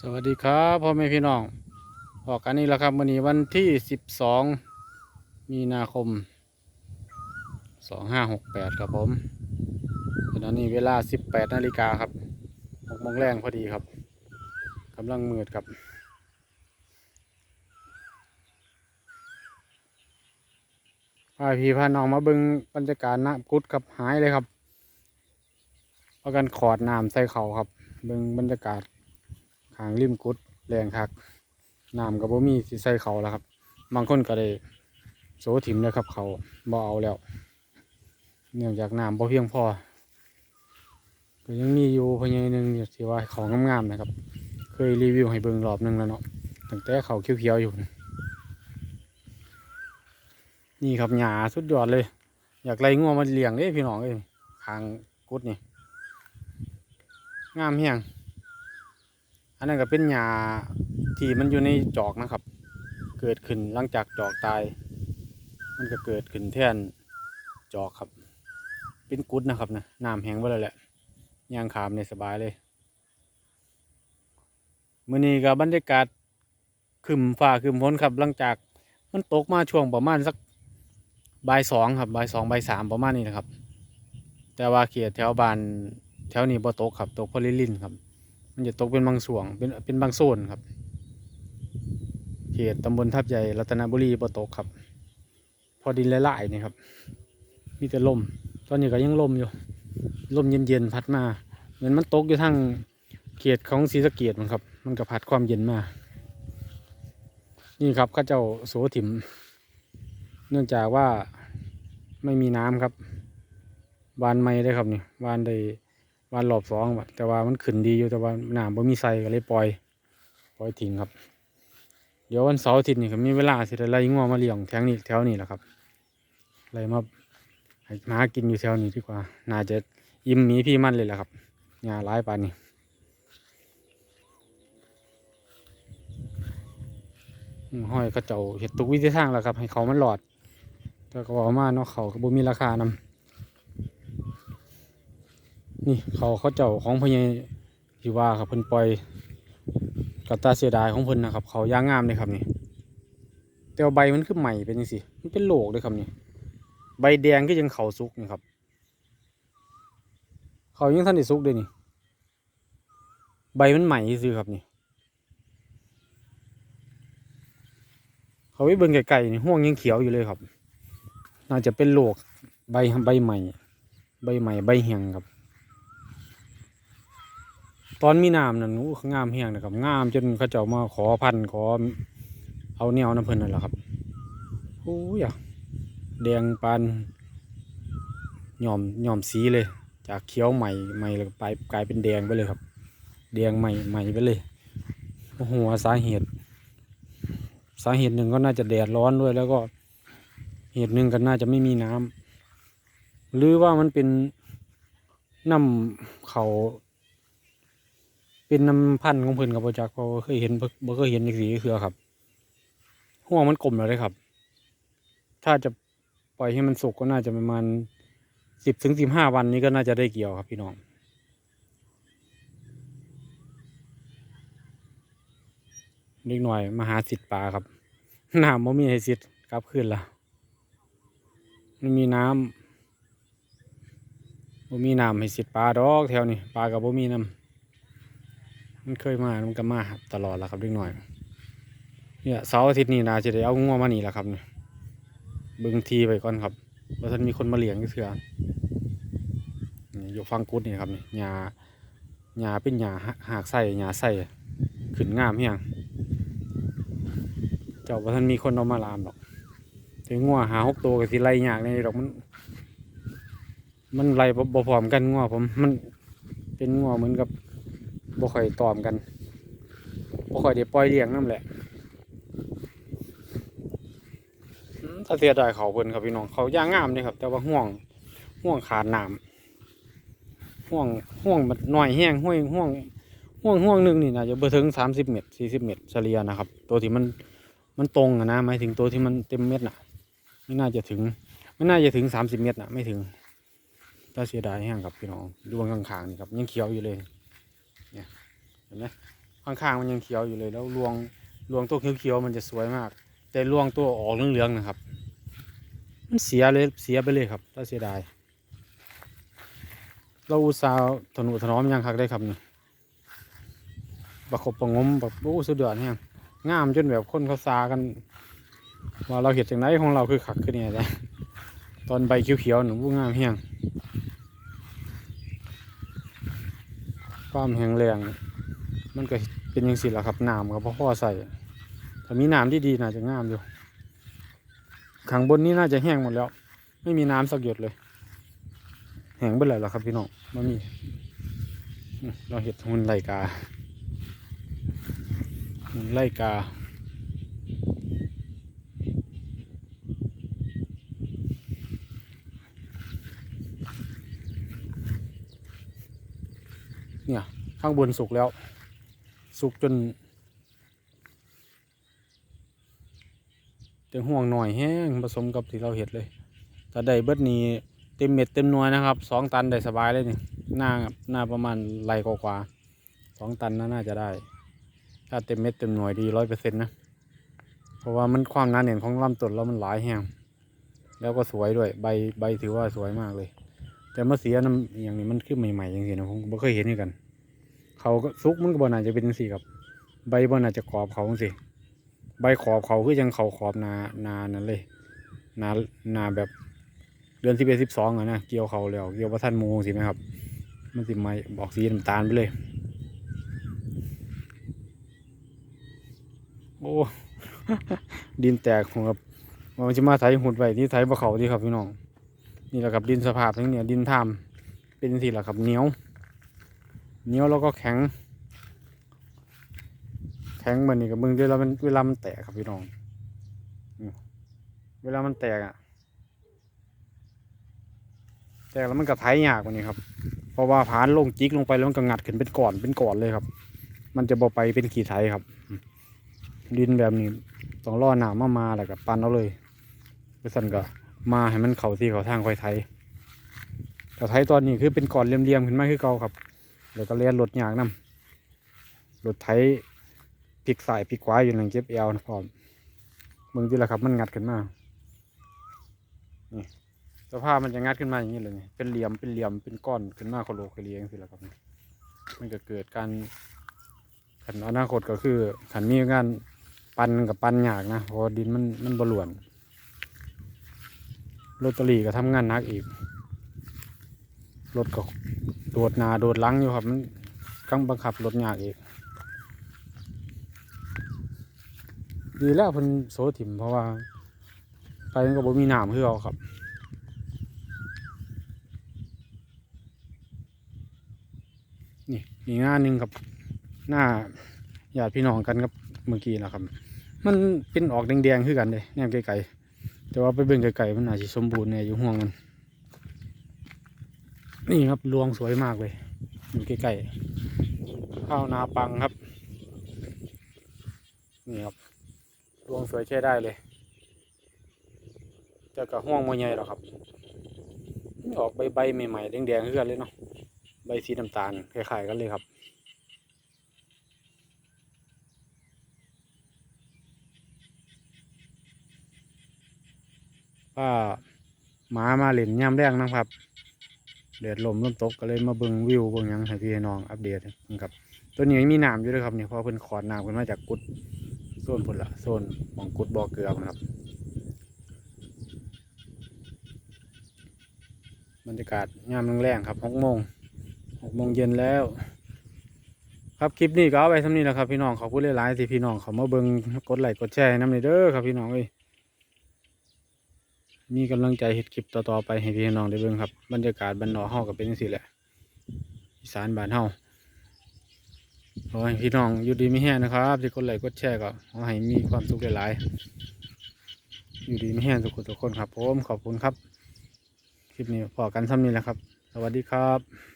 สวัสดีครับพ่อแม่พี่น้องออกกันนี้แล้วครับวันนี้วันที่12มีนาคม2568ครับผมขณะนี้เวลา18นาฬิกาครับ6โมงแรงพอดีครับกำลังมืดครับพาพี่พาน้องมาบิ่งบรรยากาศน้ำกุดครับหายเลยครับพากันขอดน้ำใส่เขาครับบิ่งบรรยากาศ ขางริมกุดแรงคักน้ำกับบ่มีสิใส่เขาแล้วครับ บางคนก็ได้โสถิ่มเลยครับเขาบ่เอาแล้ว เนื่องจากน้ำบ่เพียงพอก็ยังมีอยู่พะยายหนึงเนี่ยที่ว่าของงามๆนะครับ เคยรีวิวให้เบิ่งรอบนึงแล้วเนาะตั้งแต่เขาเขียวๆอยู่ นี่ครับหญ้าสุดยอดเลย อยากไล่งัวมาเลี้ยงเด้พี่น้องเอ้ยทางกุดนี่ งามเฮียง อันนั้นก็เป็นหญ้าที่มันอยู่ในจอกนะครับ เกิดขึ้นหลังจากจอกตาย มันก็เกิดขึ้นแทนจอกครับ เป็นกุดนะครับนะน้ำแห้งไปแล้วแหละย่างขามในสบายเลยมื้อนี้ก็บบรรยากาศครึมฟ้าครึมฝนครับ หลังจากมันตกมาช่วงประมาณสักบ่ายสองครับบ่ายสองบ่ายสามประมาณนี้นะครับ แต่ว่าเขตแถวบ้านแถวนี้บ่ตกครับตกเพลิลินครับ มันจะตกเป็นบางส่วงเป็นเป็นบางโซนครับ เขตตำบลทับใหญ่รัตนบุรีบ่ตกครับ พอดินละลายนี่ครับ มีแต่ลม ตอนนี้ก็ยังลมอยู่ ลมเย็นๆพัดมา เหมือนมันตกอยู่ทางเขตของศรีสะเกดมันครับ มันก็พัดความเย็นมา นี่ครับข้าเจ้าโสถิม เนื่องจากว่าไม่มีน้ำครับวานไม่ได้ครับนี่วานได้ วันรอบสองว่ะแต่ว่ามันขึ้นดีอยู่แต่ว่าหน้ำบ่มีใส่ก็เลยปล่อยปล่อยทิ้งครับ เดี๋ยววันเสาร์อาทิตย์นี่ก็มีเวลาสิได้ไล่งัวมาเลี้ยงแถวนี้แถวนี้แหละครับไล่มาให้มากินอยู่แถวนี้ดีกว่า น่าจะอิ่มมีพี่มันเลยแหละครับงาร้ายปานนี้ห้อยเขาเจ้าเห็ดตุกวิธีทางแล้วครับ ให้เขามันหลอด แต่ก็บอกมาเนาะเขาก็บ่มีราคานำ นี่เขาเขาเจ้าของพญาที่ว่าครับเพิ่นปล่อยกับตาเสียดายของเพิ่นนะครับ เขาย่างงามเลยครับนี่แต่ใบมันคือใหม่เป็นยังสิมันเป็นโหลกเลยครับนี่ใบแดงก็ยังเขาสุกนี่ครับ เขายังท่านได้สุกเลยนี่ ใบมันใหม่ซื่อครับนี่เขาไปเบิ่งไกลๆนี่ห่วงยังเขียวอยู่เลยครับ น่าจะเป็นโหลกใบใบใหม่ ใบใหม่ใบแห้งครับ ตอนมีน้ำนั่นอู้งามเฮียงนะครับงามจนเขาเจ้ามาขอพันขอเอาแนวน้ำเพิ่นนั่นแหละครับโอ้ยแดงปานหย่อมหย่อมสีเลย จากเขียวใหม่ใหม่แล้วไปกลายเป็นแดงไปเลยครับ แดงใหม่ใหม่ไปเลยโอ้โหสาเหตุ สาเหตุหนึ่งก็น่าจะแดดร้อนด้วย แล้วก็เหตุหนึ่งก็น่าจะไม่มีน้ำหรือว่ามันเป็นน้ำเขา เป็นน้ำพันธุ์ของเพิ่นกับปรจักเพราะว่าเคยเห็นบ่บ่เคยเห็นอีกสีเคือครับห่วงมันกลมแล้วเลยครับ ถ้าจะปล่อยให้มันสุกก็น่าจะประมาณสิบถึงสิบห้าวันนี้ก็น่าจะได้เกี่ยวครับพี่น้องเล็กหน่อยมาหาสิทธิ์ปลาครับน้ำบ่มีให้สิทธิ์กลับคืนละไม่มีน้ำบ่มีน้ำให้สิทธิ์ปลาดอกแถวนี้ปลากับบ่มีน้ำ มันเคยมา มันก็มาตลอดแล้วครับเล็กหน่อย เนี่ยเสาร์อาทิตย์นี้นาจะได้เอางัวมานี่แหละครับเนี่ยบิ่งทีไปก่อนครับว่าท่านมีคนมาเลี้ยงก็เถื่อนี่อยู่ฟังกุดนี่ครับนี่หญ้าหญ้าเป็นหญ้าหากไส้หญ้าไส้ขึ้นงามเฮียงเจ้าว่าท่านมีคนเอามาลามดอกถึงงัวหาหกตัวก็สิไล่ยากในดอกมัน มันไล่บ่บ่พร้อมกันงัวผมมันเป็นงัวเหมือนกับ บ่ค่อยตอมกันบ่ค่อยได้ปล่อยเลี้ยงนั่นแหละถ้าเสียดายเขาเพิ่นครับพี่น้องเขาย่างงามนี่ครับ แต่ว่าห่วงห่วงขาดน้ำห่วงห่วงมันน้อยแห้งห่วงห่วงห่วงห่วงหนึ่งนี่น่าจะบ่ถึงสามสิบเมตรสี่สิบเมตรเฉลี่ยนะครับ ตัวที่มันมันตรงอะนะหมายถึงตัวที่มันเต็มเม็ดน่ะไม่น่าจะถึง ไม่น่าจะถึงสามสิบเมตรน่ะไม่ถึงถ้าเสียดายแห้งครับพี่น้องดูข้างๆนี่ครับยังเขียวอยู่เลย เห็นไหมข้างๆมันยังเขียวอยู่เลย แล้วรวงรวงตัวเขียวๆมันจะสวยมาก แต่รวงตัวออกเหลืองๆนะครับ มันเสียเลยเสียไปเลยครับถ้าเสียดายเราอุตส่าห์ถนุถนอมยังคักได้ครับนี่ประคบประงมแบบโอ้สุดยอดแฮงงามจนแบบคนเขาซากัน ว่าเราเห็ดจังไดของเราคือขักขึ้นเนี่ยจ้ะตอนใบเขียวๆหนูงามแฮง ความแห้งแรงมันก็เป็นยังสิล่ะครับน้ำครับพ่อใส่ถ้ามีน้ำที่ดีน่าจะงามอยู่ข้างบนนี้น่าจะแห้งหมดแล้ว ไม่มีน้ำสักหยดเลย แห้งไปเลยล่ะครับพี่น้องมันมีเราเห็ดหุ่นไลกาหุ่นไลกา เนี่ย ข้างบนสุกแล้ว สุกจนจะห่วงหน่อยแห้งผสมกับที่เราเห็ดเลยถ้าได้เบิดนี้เต็มเม็ดเต็มหน่วยนะครับสองตันได้สบายเลยนี่หน้าหน้าประมาณไรกว่าสองตันน่าน่าจะได้ ถ้าเต็มเม็ดเต็มหน่วยดีร้อยเปอร์เซ็นต์นะ เพราะว่ามันความหนาแน่นของลำต้นแล้วมันหลายแห้งแล้วก็สวยด้วยใบใบถือว่าสวยมากเลย แต่เมื่อเสียน้ำอย่างนี้มันขึ้นใหม่ๆอย่างนี้นะผมไม่เคยเห็นเหมือนกัน เขาก็ซุกมันก็บ่น่าจะเป็นจังซี่ครับ ใบบ่น่าจะขอบเขาจังซี่ใบขอบเขาคือยังเขาขอบนานานั่นเลยนานาแบบเดือนสิบเอ็ดสิบสองอะนะเกี่ยวเขาแล้วเกี่ยวประทันมูสิไหมครับ มันสิไม่บอกสีน้ำตาลไปเลย โอ้ดินแตกของครับมันจะมาไถหุ่นไปที่ไถบ่เขาที่ครับพี่น้องนี่แหละครับดินสภาพทั้งเนี่ยดินทามเป็นสิแหละครับเหนียว เหนียวแล้วก็แข็ง แข็งเหมือนนี่กับมึงเวลามันเวลามันแตกครับพี่น้อง เวลามันแตกอะแตกแล้วมันก็ไถยากกว่านี้ครับ เพราะว่าผานลงจิกลงไปแล้วมันก็งัดขึ้นเป็นก้อนเป็นก้อนเลยครับ มันจะบ่ไปเป็นขี้ไถครับ ดินแบบนี้ต้องล่อหนามมามาแล้วก็ปั้นเอาเลยไปสั่นก็มาให้มันเข่าที่เขาทางคอยไถแต่ไถตอนนี้คือเป็นก้อนเรียมๆขึ้นมาคือเก่าครับ แล้วก็เลียนรถยากนํรถไถพลิกสายพลิกขวาอยู่หลังเจ็บเอวนะพร้อมมึงที่ละครับมันงัดขึ้นมานี่สภาพมันจะงัดขึ้นมาอย่างนี้เลยนี่เป็นเหลี่ยมเป็นเหลี่ยมเป็นก้อนขึ้นมาโคโลเคเลียงสิละครับ มันก็เกิดการขันอนาคตก็คือขันมีงานปันกับปันยากนะเพราะดินมันมันบรวนโรตารีก็ทำงานนักอีก รถก็โดดหนาโดดหลังอยู่ครับมันกังบังคับรถยากอีกดีแล้วเพิ่นโซถิ่มเพราะว่า ไปมันก็บ่มีน้ำคือเอาครับนี่มีงานหนึ่งครับ หน้าญาติพี่น้องกันครับเมื่อกี้นะครับ มันเป็นออกแดงๆคือกันเลยแนมไกลๆแต่ว่าไปเบิ่งไกลๆมันอาจจะสมบูรณ์เนี่ยอยู่ห่วงมัน นี่ครับรวงสวยมากเลยอยู่ใกล้ๆข้าวนาปังครับ นี่ครับรวงสวยใช้ได้เลยแต่กับห่วงมวยใหญ่หรอครับ ออกใบใบใหม่ๆแดงๆคือกันเลยเนาะใบสีน้ำตาลคล้ายๆกันเลยครับก็หมามาเล่นย่ำแรงนะครับ เดือดลมลมตกก็เลยมาเบิ่งวิวเบิ่งหยังให้พี่ให้น้องอัปเดตนะครับตัวนี้มีน้ำอยู่เลยครับเนี่ยเพราะเพิ่นขอดน้ำขึ้นมาจากกุดโซนพุ่นละโซนหมองกุดบ่อเกลือนะครับบรรยากาศยามแรงๆครับหกโมงหกโมงเย็นแล้ว ครับคลิปนี้ก็เอาไว้สำนี้แหละครับพี่น้องขอบคุณหลายๆที่พี่น้องเขามาเบิ่งกดไลค์กดแชร์น้ำในเด้อครับพี่น้องเอ้ย มีกำลังใจเห็ดคลิปต่อๆไปให้พี่น้องได้เบิ่งครับบรรยากาศบรรนนอเฮากับเป็นสิแหละอีสานบ้านเฮาขอให้พี่น้องอยู่ดีมีแห้งนะครับที่กดไลค์กดแชร์ก็ขอให้มีความสุขหลายๆอยู่ดีมีแห้งทุกคนทุกคนครับผมขอบคุณครับคลิปนี้พอกันซ้ำนี้แหละครับ สวัสดีครับ